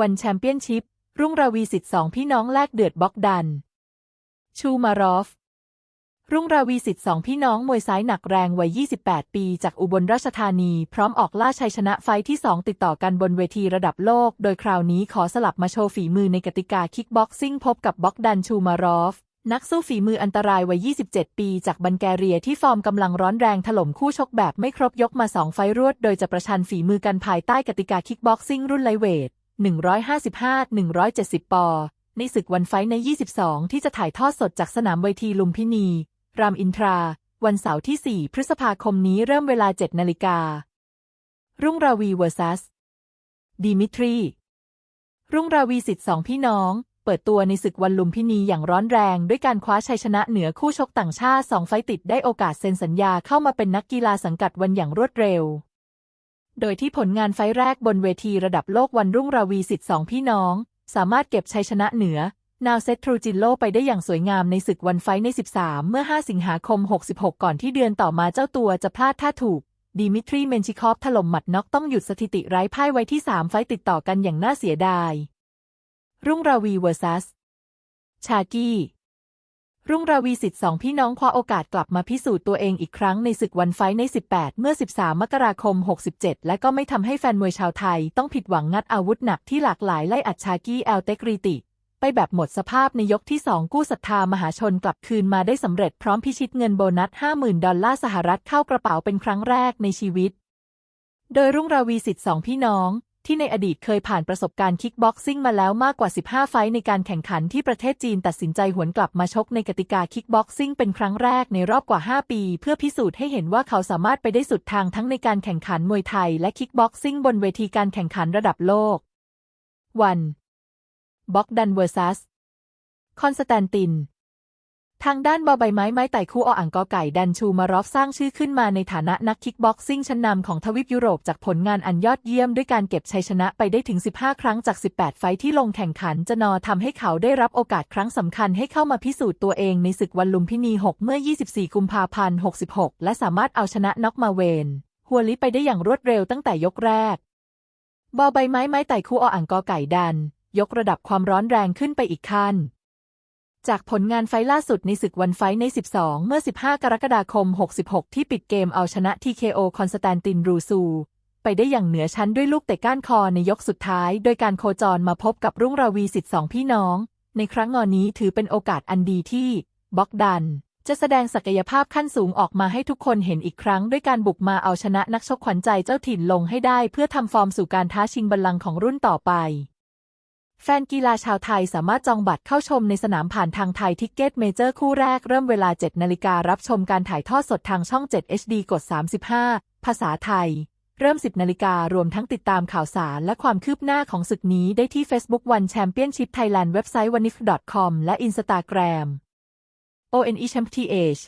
วันแชมเปี้ยนชิพ รุ่งราวีสิทธิ์สองพี่น้องแลกเดือดบล็อกดัน ชูมารอฟ รุ่งราวีสิทธิ์สองพี่น้องมวยซ้ายหนักแรงวัย 28 ปีจากอุบลราชธานี พร้อมออกล่าชัยชนะไฟที่ 2 ติดต่อกันบนเวทีระดับโลก โดยคราวนี้ขอสลับมาโชว์ฝีมือในกติกาคิกบ็อกซิ่งพบกับบล็อกดันชูมารอฟนักสู้ฝีมืออันตรายวัย 27 ปี จากบันแกเรียที่ฟอร์มกำลังร้อนแรงถล่มคู่ชกแบบไม่ครบยกมา2ไฟรวด โดยจะประชันฝีมือกันภายใต้กติกาคิกบ็อกซิ่งรุ่นไลเวท 155-170 ปอ ในศึกวันไฟใน 22 ที่จะถ่ายทอดสดจากสนามเวทีลุมพินี รามอินทรา วันเสาร์ที่ 4 พฤษภาคมนี้เริ่มเวลา 7 นาฬิกา รุ่งราวีเวอร์ซัสดิมิทรี รุ่งราวีสิทธิ์สองพี่น้อง เปิดตัวในศึกวันลุมพินีอย่างร้อนแรง ด้วยการคว้าชัยชนะเหนือคู่ชกต่างชาติสองไฟต์ติดได้โอกาสเซ็นสัญญาเข้ามาเป็นนักกีฬาสังกัดวันอย่างรวดเร็ว โดยที่ผลงานไฟแรกบนเวทีระดับโลกวันรุ่งราวีสิทธิ์สองพี่น้อง สามารถเก็บชัยชนะเหนือ นาวเซตทรูจินโลไปได้อย่างสวยงามในศึกวันไฟใน 13 เมื่อ 5 สิงหาคม 66 ก่อนที่เดือนต่อมาเจ้าตัวจะพลาดท่าถูก ดิมิทรีเมนชิคอฟถล่มหมัดน็อกต้องหยุดสถิติไร้พ่ายไว้ที่ 3 ไฟติดต่อกันอย่างน่าเสียดาย รุ่งราวีเวอร์ซัส ชากี้ รุ่งราวีสิทธิ์สองพี่น้องคว้าโอกาสกลับมาพิสูจน์ตัวเองอีกครั้งในศึกวันไฟใน 18 เมื่อ 13 มกราคม 67 และก็ไม่ทำให้แฟนมวยชาวไทยต้องผิดหวังงัดอาวุธหนักที่หลากหลายไล่อัดชากี้แอลเตกรีติ ไปแบบหมดสภาพในยกที่ 2 กู้ศรัทธามหาชนกลับคืนมาได้สำเร็จพร้อมพิชิตเงินโบนัส 50,000 ดอลลาร์สหรัฐเข้ากระเป๋าเป็นครั้งแรกในชีวิต โดยรุ่งราวีสิทธิ์สองพี่น้อง ที่ในอดีตเคยผ่านประสบการณ์คิกบ็อกซิ่งมาแล้วมากกว่า 15 ไฟท์ในการแข่งขันที่ประเทศจีนตัดสินใจหวนกลับมาชกในกติกาคิกบ็อกซิ่งเป็นครั้งแรกในรอบกว่า 5 ปี เพื่อพิสูจน์ให้เห็นว่าเขาสามารถไปได้สุดทางทั้งในการแข่งขันมวยไทยและคิกบ็อกซิ่งบนเวทีการแข่งขันระดับโลกวันบ็อกดันเวอร์ซัสคอนสแตนติน ทางด้านบอใบไม้ไม้ไต่คู่ออ่างกอไก่ดันชูมารอฟสร้างชื่อขึ้นมาในฐานะนักคิกบ็อกซิ่งชั้นนำของทวีปยุโรปจากผลงานอันยอดเยี่ยมด้วยการเก็บชัยชนะไปได้ถึง 15 ครั้งจาก 18 ไฟที่ลงแข่งขันจะนอทำให้เขาได้รับโอกาสครั้งสำคัญให้เข้ามาพิสูจน์ตัวเองในศึกวันลุมพินี 6 เมื่อ 24 กุมภาพันธ์ 66 และสามารถเอาชนะน็อกมาเวนหัวลิไปได้อย่างรวดเร็วตั้งแต่ยกแรก บอใบไม้ไม้ไต่คู่ออ่างกอไก่ดัน ยกระดับความร้อนแรงขึ้นไปอีกขั้น จากผลงานไฟล์ล่าสุดในศึกวันไฟใน 12 เมื่อ 15 กรกฎาคม 66 ที่ปิดเกมเอาชนะ TKO คอนสแตนตินรูซู ไปได้อย่างเหนือชั้นด้วยลูกเตะก้านคอในยกสุดท้าย โดยการโคจรมาพบกับรุ่งราวีสิทธิ์สองพี่น้อง ในครั้งงอนนี้ถือเป็นโอกาสอันดีที่บ็อกดัน จะแสดงศักยภาพขั้นสูงออกมาให้ทุกคนเห็นอีกครั้ง ด้วยการบุกมาเอาชนะนักชกขวัญใจเจ้าถิ่นลงให้ได้ เพื่อทำฟอร์มสู่การท้าชิงบัลลังก์ของรุ่นต่อไป แฟนกีฬาชาวไทยสามารถจองบัตรเข้าชมในสนามผ่านทางไทยทิกเก็ตเมเจอร์คู่แรกเริ่มเวลา 7 นาฬิการับชมการถ่ายทอดสดทางช่อง 7 HD กด 35 ภาษาไทย เริ่ม 10 นาฬิการวมทั้งติดตามข่าวสารและความคืบหน้าของศึกนี้ได้ที่ Facebook One Championship Thailand เว็บไซต์ w a n i f com และ Instagram ONE Champ TH